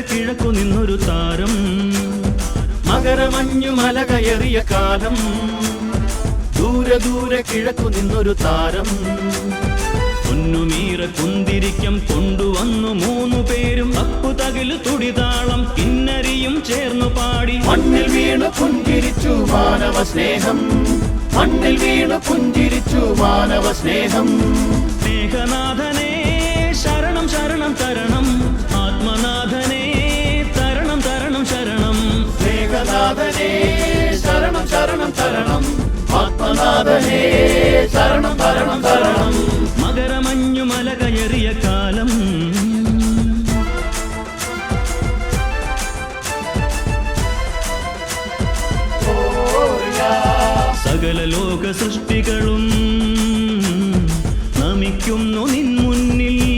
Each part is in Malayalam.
കിഴക്കു നിന്നൊരു താരം. മകരമഞ്ഞു മല കയറിയ കാലം. ദൂരെ ദൂരെ കിഴക്കു നിന്നൊരു താരം. പൊന്നുമീറ കുന്തിരിക്കം കൊണ്ടുവന്നു മൂന്നു പേരും. അപ്പു തകിൽ തുടിതാളം കിന്നരിയും ചേർന്നു പാടി. മണ്ണിൽ വീണു പുഞ്ചിരിച്ചു മാനവ സ്നേഹം. മണ്ണിൽ വീണു പുഞ്ചിരിച്ചു മാനവ സ്നേഹം. സ്നേഹനാഥനെ ശരണം ശരണം തരണം. ആത്മനാഥനേ ശരണം തരണം തരണം. മകരമഞ്ഞു മല കയറിയ കാലം. സകല ലോക സൃഷ്ടികളും നമിക്കുന്നു നിൻ മുന്നിൽ.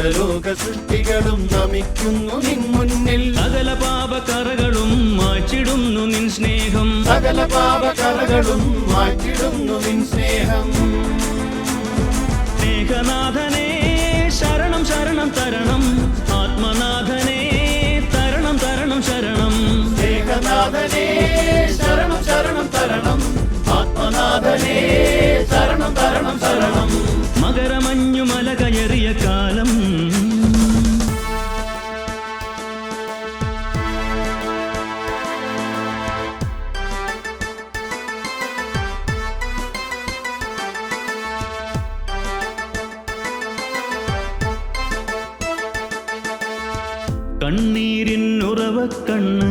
ലോക സൃഷ്ടികളും നമിക്കുന്നു നിൻ മുന്നിൽ. സകല പാപകറകളും മാച്ചിടുന്നു നിൻ സ്നേഹം. സകല പാപകറകളും മാറ്റിടുന്നു നിൻ സ്നേഹം. സ്നേഹനാഥനെ ശരണം ശരണം. കണ്ണീരിനുറവ കണ്ണ്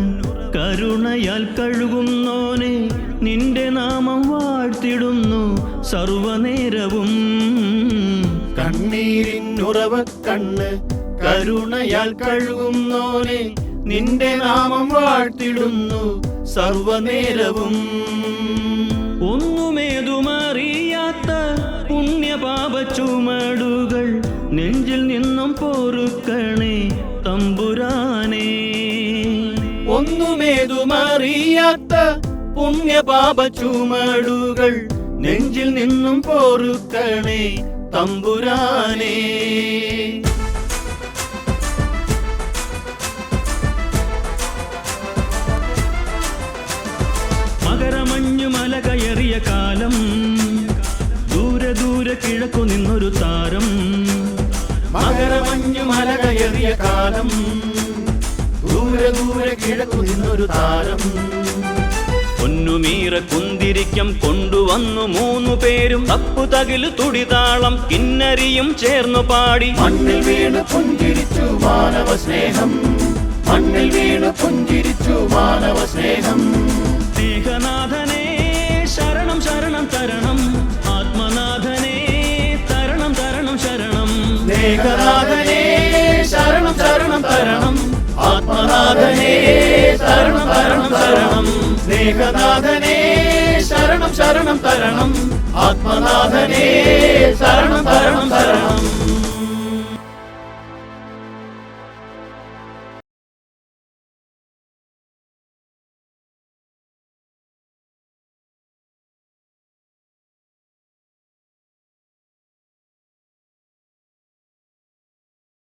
കരുണയാൽ കഴുകുന്നോനെ നിന്റെ നാമം വാഴ്ത്തിടുന്നു സർവനേരവും. കണ്ണീരിനുറവ കണ്ണ് കരുണയാൽ കഴുകുന്നോനെ നിന്റെ നാമം വാഴ്ത്തിടുന്നു സർവനേരവും. ഒന്നുമേതുമറിയാത്ത പുണ്യപാപ ചുമടുകൾ നെഞ്ചിൽ പൊറുക്കണേ തമ്പുരാനേ. ഒന്നുമേതുമറിയാത്ത പുണ്യപാപ ചുമടുകൾ നെഞ്ചിൽ നിന്നും പൊറുക്കണേ തമ്പുരാനേ. മകരമഞ്ഞു മല കയറിയ കാലം ദൂരെ ദൂരെ കിഴക്കു നിന്നൊരു കയറിയ കാലം ദൂരെ ദൂരെ കിഴക്കു നിന്നൊരു താരം. പൊന്നുമീറ കുന്തിരിക്കം കൊണ്ടുവന്നു മൂന്നു പേരും. തപ്പു തകിൽ തുടിതാളം കിന്നരിയും ചേർന്നു പാടി. മണ്ണിൽ വീണ് പുഞ്ചിരിച്ചു മാനവ സ്നേഹം. മണ്ണിൽ വീണ് പുഞ്ചിരിച്ചു മാനവ സ്നേഹം. മേഘനാഥനെ ശരണം ശരണം തരണം. ആത്മനാഥനെ തരണം തരണം ശരണം. മേഘനാഥനേ ശരണം. ശരണം മേഘനാഥനേ ശരണം ശരണം തരണം. ആത്മനാഥനേ ശരണം തരണം ശരണം